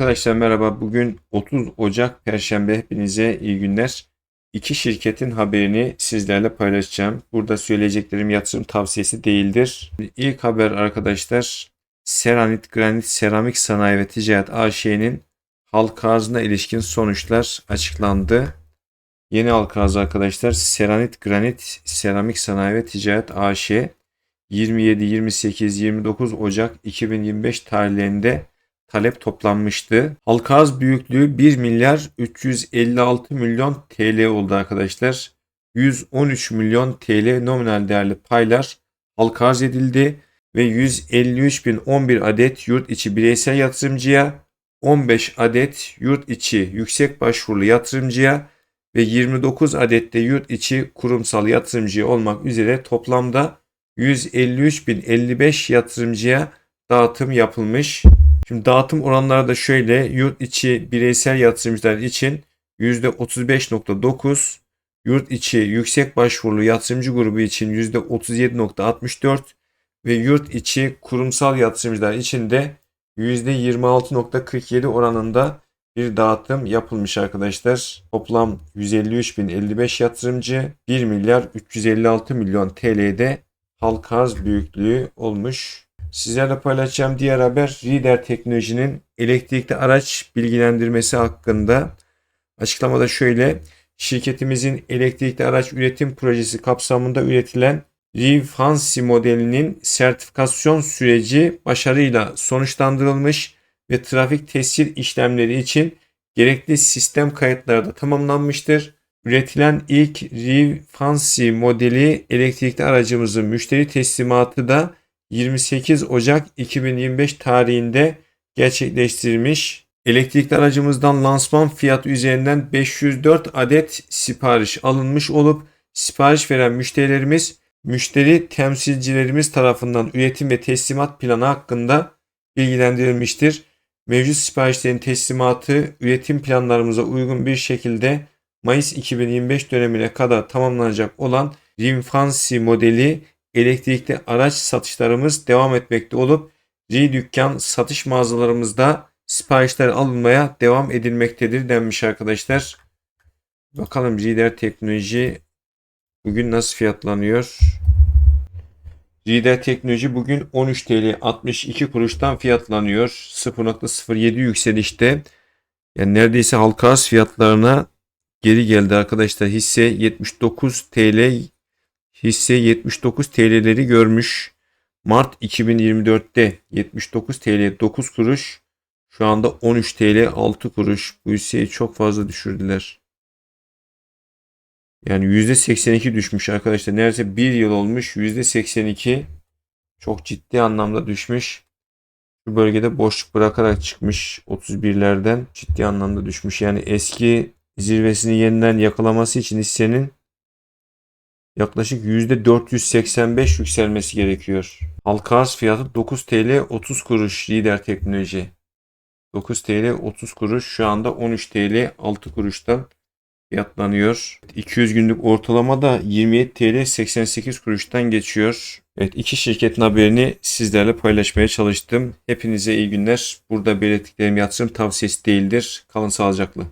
Arkadaşlar merhaba. Bugün 30 Ocak Perşembe. Hepinize iyi günler. İki şirketin haberini sizlerle paylaşacağım. Burada söyleyeceklerim yatırım tavsiyesi değildir. İlk haber arkadaşlar Seranit Granit Seramik Sanayi ve Ticaret AŞ'nin halka arzına ilişkin sonuçlar açıklandı. Yeni halka arz arkadaşlar Seranit Granit Seramik Sanayi ve Ticaret AŞ 27, 28, 29 Ocak 2025 tarihlerinde talep toplanmıştı. Halka arz büyüklüğü 1 milyar 356 milyon TL oldu arkadaşlar. 113 milyon TL nominal değerli paylar halka arz edildi ve 153.011 adet yurt içi bireysel yatırımcıya, 15 adet yurt içi yüksek başvurulu yatırımcıya ve 29 adet de yurt içi kurumsal yatırımcıya olmak üzere toplamda 153.055 yatırımcıya dağıtım yapılmış. Şimdi dağıtım oranları da şöyle yurt içi bireysel yatırımcılar için %35.9, yurt içi yüksek başvurulu yatırımcı grubu için %37.64 ve yurt içi kurumsal yatırımcılar için de %26.47 oranında bir dağıtım yapılmış arkadaşlar. Toplam 153.055 yatırımcı 1 milyar 356 milyon TL'de halka arz büyüklüğü olmuş. Sizlerle paylaşacağım diğer haber Reader Teknoloji'nin elektrikli araç bilgilendirmesi hakkında. Açıklamada şöyle. Şirketimizin elektrikli araç üretim projesi kapsamında üretilen Rev Fancy modelinin sertifikasyon süreci başarıyla sonuçlandırılmış ve trafik tescil işlemleri için gerekli sistem kayıtları da tamamlanmıştır. Üretilen ilk Rev Fancy modeli elektrikli aracımızın müşteri teslimatı da 28 Ocak 2025 tarihinde gerçekleştirilmiş. Elektrikli aracımızdan lansman fiyatı üzerinden 504 adet sipariş alınmış olup sipariş veren müşterilerimiz müşteri temsilcilerimiz tarafından üretim ve teslimat planı hakkında bilgilendirilmiştir. Mevcut siparişlerin teslimatı üretim planlarımıza uygun bir şekilde Mayıs 2025 dönemine kadar tamamlanacak olan Rimfansi modeli elektrikli araç satışlarımız devam etmekte olup Ri dükkan satış mağazalarımızda siparişler alınmaya devam edilmektedir denmiş arkadaşlar. Bakalım Rider Teknoloji bugün nasıl fiyatlanıyor? Rider Teknoloji bugün 13 TL 62 kuruştan fiyatlanıyor. 0.07 yükselişte. Yani neredeyse halka arz fiyatlarına geri geldi arkadaşlar. Hisse 79 TL hisse 79 TL'leri görmüş. Mart 2024'te 79 TL 9 kuruş. Şu anda 13 TL 6 kuruş. Bu hisseyi çok fazla düşürdüler. Yani %82 düşmüş arkadaşlar. Neredeyse bir yıl olmuş. %82 çok ciddi anlamda düşmüş. Şu bölgede boşluk bırakarak çıkmış 31'lerden ciddi anlamda düşmüş. Yani eski zirvesini yeniden yakalaması için hissenin yaklaşık %485 yükselmesi gerekiyor. Halka arz fiyatı 9 TL 30 kuruş lider teknoloji. 9 TL 30 kuruş şu anda 13 TL 6 kuruştan fiyatlanıyor. 200 günlük ortalama da 27 TL 88 kuruştan geçiyor. Evet iki şirketin haberini sizlerle paylaşmaya çalıştım. Hepinize iyi günler. Burada belirttiklerim yatırım tavsiyesi değildir. Kalın sağlıcakla.